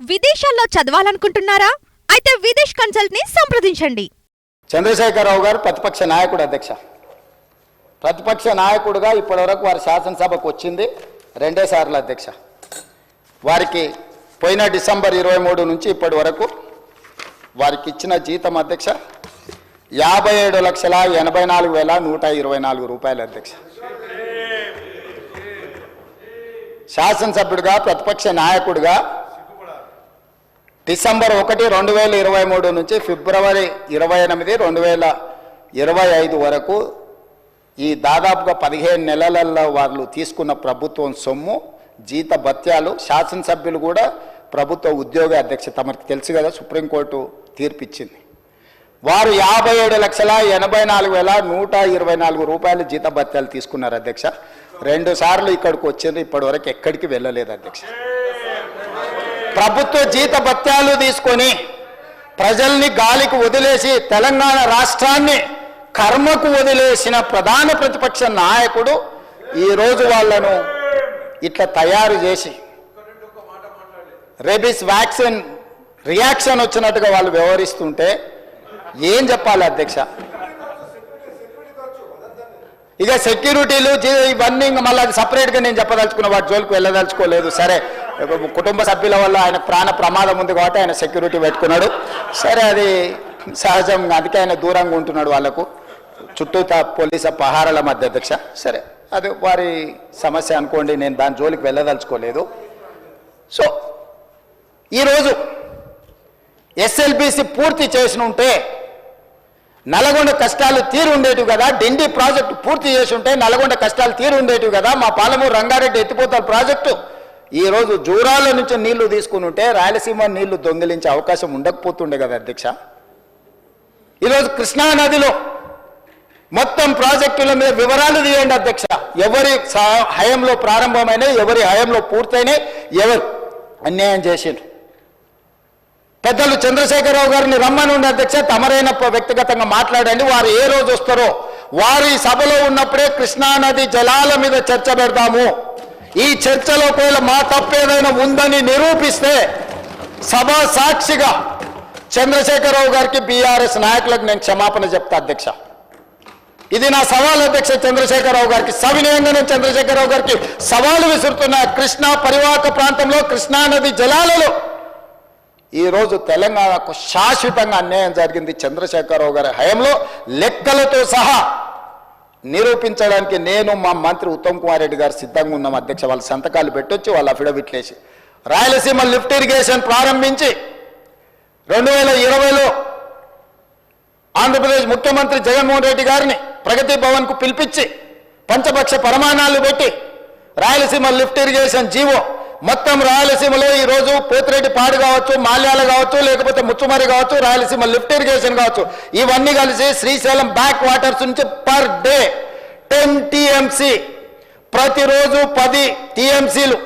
విదేశాల్లో చదవాలనుకుంటున్నారా? అయితే విదేశ్ కన్సల్ట్ని సంప్రదించండి. చంద్రశేఖరరావు గారు ప్రతిపక్ష నాయకుడు అధ్యక్ష. ప్రతిపక్ష నాయకుడుగా ఇప్పటివరకు వారి శాసనసభకు వచ్చింది రెండే సార్లు అధ్యక్ష. వారికి పోయిన డిసెంబర్ ఇరవై మూడు నుంచి ఇప్పటి వరకు వారికి ఇచ్చిన జీతం అధ్యక్ష యాభై ఏడు లక్షల ఎనభై నాలుగు వేల నూట ఇరవై నాలుగు రూపాయలు అధ్యక్ష. శాసనసభ్యుడిగా ప్రతిపక్ష నాయకుడిగా డిసెంబర్ ఒకటి రెండు వేల ఇరవై మూడు నుంచి ఫిబ్రవరి ఇరవై ఎనిమిది రెండు వేల ఇరవై ఐదు వరకు ఈ దాదాపుగా పదిహేను నెలలలో వాళ్ళు తీసుకున్న ప్రభుత్వం సొమ్ము జీత భత్యాలు శాసనసభ్యులు కూడా ప్రభుత్వ ఉద్యోగ అధ్యక్ష తమకు తెలుసు కదా సుప్రీంకోర్టు తీర్పిచ్చింది. వారు యాభై ఏడు లక్షల ఎనభై నాలుగు వేల నూట ఇరవై నాలుగు రూపాయలు జీత భత్యాలు తీసుకున్నారు అధ్యక్ష. రెండు సార్లు ఇక్కడికి వచ్చింది ఇప్పటివరకు ఎక్కడికి వెళ్ళలేదు అధ్యక్ష. ప్రభుత్వ జీత భత్యాలు తీసుకొని ప్రజల్ని గాలికి వదిలేసి తెలంగాణ రాష్ట్రాన్ని కర్మకు వదిలేసిన ప్రధాన ప్రతిపక్ష నాయకుడు ఈరోజు వాళ్ళను ఇట్లా తయారు చేసి రేబిస్ వ్యాక్సిన్ రియాక్షన్ వచ్చినట్టుగా వాళ్ళు వ్యవహరిస్తుంటే ఏం చెప్పాలి అధ్యక్ష? ఇక సెక్యూరిటీలు ఇవన్నీ ఇంకా మళ్ళీ అది సపరేట్గా నేను చెప్పదలుచుకున్న వాటి జోలికి వెళ్ళదలుచుకోలేదు. సరే కుటుంబ సభ్యుల వల్ల ఆయన ప్రాణ ప్రమాదం ఉంది కాబట్టి ఆయన సెక్యూరిటీ పెట్టుకున్నాడు. సరే అది సహజం అందుకే ఆయన దూరంగా ఉంటున్నాడు వాళ్ళకు. చుట్టూ పోలీసు పహారాల మధ్య అధ్యక్ష. సరే అది వారి సమస్య అనుకోండి నేను దాని జోలికి వెళ్ళదలుచుకోలేదు. సో ఈరోజు ఎస్ఎల్బిసి పూర్తి చేసి ఉంటే నల్గొండ కష్టాలు తీరు ఉండేటివి కదా డిండి ప్రాజెక్టు పూర్తి చేసి ఉంటే నల్గొండ కష్టాలు తీరు ఉండేటివి కదా మా పాలమూరు రంగారెడ్డి ఎత్తిపోతల ప్రాజెక్టు. ఈ రోజు జూరాల నుంచి నీళ్ళు తీసుకుని ఉంటే రాయలసీమ నీళ్ళు దొంగిలించే అవకాశం ఉండకపోతుండే కదా అధ్యక్ష. ఈరోజు కృష్ణా నదిలో మొత్తం ప్రాజెక్టుల మీద వివరాలు తీయండి అధ్యక్ష. ఎవరి హయంలో ప్రారంభమైనాయి ఎవరి హయంలో పూర్తయినాయి ఎవరు అన్యాయం చేసిండ్రు. పెద్దలు చంద్రశేఖరరావు గారిని రమ్మని ఉండే అధ్యక్ష తమరైన వ్యక్తిగతంగా మాట్లాడండి వారు ఏ రోజు వస్తారో. వారి సభలో ఉన్నప్పుడే కృష్ణానది జలాల మీద చర్చ పెడతాము ఈ చర్చలో ఒకవేళ మా తప్పేదైనా ఉందని నిరూపిస్తే సభా సాక్షిగా చంద్రశేఖరరావు గారికి బీఆర్ఎస్ నాయకులకు నేను క్షమాపణ చెప్తా అధ్యక్ష. ఇది నా సవాల్ అధ్యక్ష చంద్రశేఖరరావు గారికి. సవినయంగా నేను చంద్రశేఖరరావు గారికి సవాలు విసురుతున్న. కృష్ణా పరివాహక ప్రాంతంలో కృష్ణా నది జలాలలో ఈరోజు తెలంగాణకు శాశ్వతంగా అన్యాయం జరిగింది చంద్రశేఖరరావు గారి హయంలో. లెక్కలతో సహా నిరూపించడానికి నేను మా మంత్రి ఉత్తమ్ కుమార్ రెడ్డి గారు సిద్ధంగా ఉన్నాం అధ్యక్ష వాళ్ళ సంతకాలు పెట్టొచ్చి వాళ్ళ అఫిడవిట్లేసి రాయలసీమ లిఫ్ట్ ఇరిగేషన్ ప్రారంభించి రెండు వేల ఇరవైలో ఆంధ్రప్రదేశ్ ముఖ్యమంత్రి జగన్మోహన్ రెడ్డి గారిని ప్రగతి భవన్కు పిలిపించి పంచపక్ష ప్రమాణాలు పెట్టి రాయలసీమ లిఫ్ట్ ఇరిగేషన్ జీవో మొత్తం రాయలసీమలో ఈరోజు పోతిరెడ్డి పాడు కావచ్చు మాల్యాల కావచ్చు లేకపోతే ముచ్చుమరి కావచ్చు రాయలసీమ లిఫ్ట్ ఇరిగేషన్ కావచ్చు. ఇవన్నీ కలిసి శ్రీశైలం బ్యాక్ వాటర్స్ నుంచి పర్ డే టెన్ టీఎంసీ. ప్రతిరోజు పది టీఎంసీలు.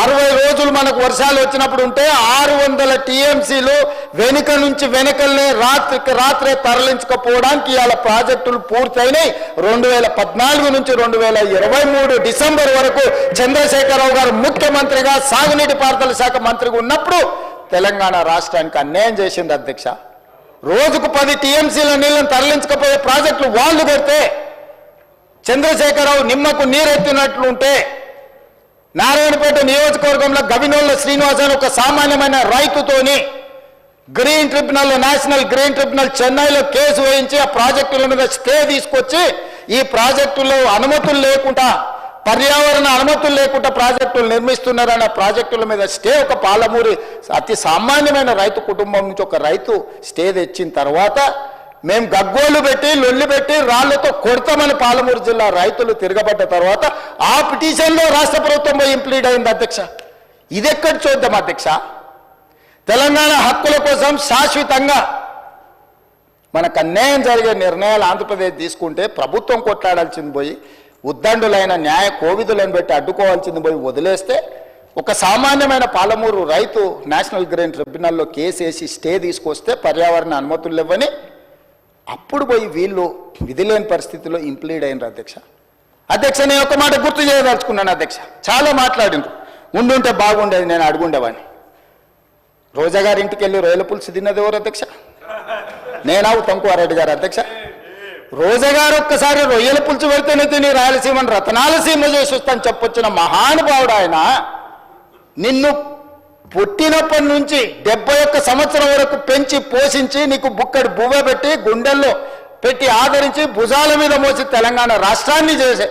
అరవై రోజులు మనకు వర్షాలు వచ్చినప్పుడు ఉంటే ఆరు వందల టీఎంసీలు వెనుక నుంచి వెనుకల్నే రాత్రికి రాత్రే తరలించకపోవడానికి ఇవాళ ప్రాజెక్టులు పూర్తయినాయి. రెండు వేల పద్నాలుగు నుంచి రెండు వేల ఇరవై మూడు డిసెంబర్ వరకు చంద్రశేఖరరావు గారు ముఖ్యమంత్రిగా సాగునీటి పారుదల శాఖ మంత్రిగా ఉన్నప్పుడు తెలంగాణ రాష్ట్రానికి అన్యాయం చేసింది అధ్యక్ష. రోజుకు పది టీఎంసీల నీళ్ళని తరలించకపోయే ప్రాజెక్టులు వాళ్ళు పెడితే చంద్రశేఖరరావు నిమ్మకు నీరెత్తినట్లుంటే నారాయణపేట నియోజకవర్గంలో గవినోళ్ళ శ్రీనివాస్ అని ఒక సామాన్యమైన రైతుతోని green tribunal national green tribunal చెన్నైలో కేసు వేయించి ఆ ప్రాజెక్టుల మీద స్టే తీసుకొచ్చి ఈ ప్రాజెక్టులో అనుమతులు లేకుండా పర్యావరణ అనుమతులు లేకుండా ప్రాజెక్టులు నిర్మిస్తున్నారన్న ప్రాజెక్టుల మీద స్టే ఒక పాలమూరి అతి సామాన్యమైన రైతు కుటుంబం నుంచి ఒక రైతు స్టే తెచ్చిన తర్వాత మేము గగ్గోలు పెట్టి లొల్లి పెట్టి రాళ్ళతో కొడతామని పాలమూరు జిల్లా రైతులు తిరగబడ్డ తర్వాత ఆ పిటిషన్లో రాష్ట్ర ప్రభుత్వం ఇంప్లీడ్ అయింది అధ్యక్ష. ఇదెక్కడ చూద్దాం అధ్యక్ష? తెలంగాణ హక్కుల కోసం శాశ్వతంగా మనకు అన్యాయం జరిగే నిర్ణయాలు ఆంధ్రప్రదేశ్ తీసుకుంటే ప్రభుత్వం కొట్లాడాల్సింది పోయి ఉద్దండులైన న్యాయ కోవిదులను పెట్టి అడ్డుకోవాల్సింది పోయి వదిలేస్తే ఒక సామాన్యమైన పాలమూరు రైతు నేషనల్ గ్రీన్ ట్రిబ్యునల్లో కేసు వేసి స్టే తీసుకొస్తే పర్యావరణ అనుమతులు ఇవ్వని అప్పుడు పోయి వీళ్ళు విధిలేని పరిస్థితిలో ఇంప్లీడ్ అయినారు అధ్యక్ష. అధ్యక్ష నేను ఒక మాట గుర్తు చేయదలుచుకున్నాను అధ్యక్ష. చాలా మాట్లాడిండ్రు. ఉండుంటే బాగుండేది నేను అడుగుండేవాడిని. రోజా గారి ఇంటికి వెళ్ళి రొయ్యల పులుసు తిన్నది ఎవరు అధ్యక్ష? నేనా తంకువారెడ్డి గారు అధ్యక్ష. రోజా గారు ఒక్కసారి రొయ్యల పులుసు పెడితేనే తిని రాయలసీమను రతనాలసీమ చేసి వస్తాను చెప్పొచ్చిన మహానుభావుడు ఆయన. నిన్ను పుట్టినప్పటి నుంచి డెబ్బై ఒక్క సంవత్సరం వరకు పెంచి పోషించి నీకు బుక్కడి బువ్వ పెట్టి గుండెల్లో పెట్టి ఆదరించి భుజాల మీద మోసి తెలంగాణ రాష్ట్రాన్ని చేసే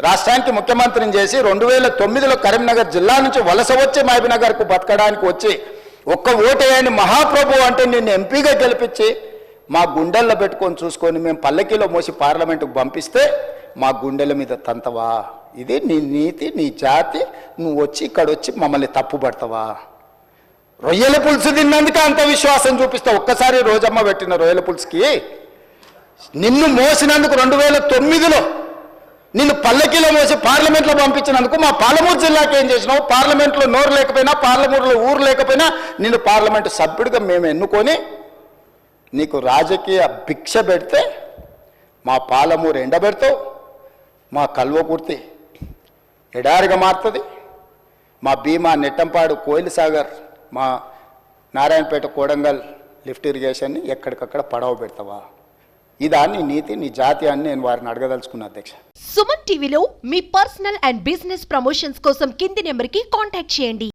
రాష్ట్రానికి ముఖ్యమంత్రిని చేసి రెండు వేల తొమ్మిదిలో కరీంనగర్ జిల్లా నుంచి వలస వచ్చి మహబీనగర్కు బతకడానికి వచ్చి ఒక్క ఓటేయని మహాప్రభు అంటే నిన్ను ఎంపీగా గెలిపించి మా గుండెల్లో పెట్టుకొని చూసుకొని మేము పల్లకీలో మోసి పార్లమెంటుకు పంపిస్తే మా గుండెల మీద తంతవా? ఇది నీ నీతి నీ జాతి. నువ్వు వచ్చి ఇక్కడ వచ్చి మమ్మల్ని తప్పుపడతావా రొయ్యల పులుసు తిన్నందుకే అంత విశ్వాసం చూపిస్తావు ఒక్కసారి రోజమ్మ పెట్టిన రొయ్యల పులుసుకి నిన్ను మోసినందుకు రెండు వేల తొమ్మిదిలో నిన్ను పల్లకిలో మోసి పార్లమెంట్లో పంపించినందుకు మా పాలమూరు జిల్లాకి ఏం చేసినావు? పార్లమెంట్లో నోరు లేకపోయినా పార్లమూరులో ఊరు లేకపోయినా నిన్ను పార్లమెంటు సభ్యుడిగా మేము ఎన్నుకొని నీకు రాజకీయ భిక్ష పెడితే మా పాలమూరు ఎండబెడతావు మా కల్వకుర్తి ఎడారిగా మారుతుంది మా భీమా నెట్టంపాడు కోయిల్ సాగర్ మా నారాయణపేట కోడంగల్ లిఫ్ట్ ఇరిగేషన్ని ఎక్కడికక్కడ పడవ పెడతావా? ఇదాన్ని నీతి నీ జాతి అని నేను వారిని అడగదలుచుకున్నా అధ్యక్ష. సుమన్ టీవీలో మీ పర్సనల్ అండ్ బిజినెస్ ప్రమోషన్స్ కోసం కింది నెంబర్కి కాంటాక్ట్ చేయండి.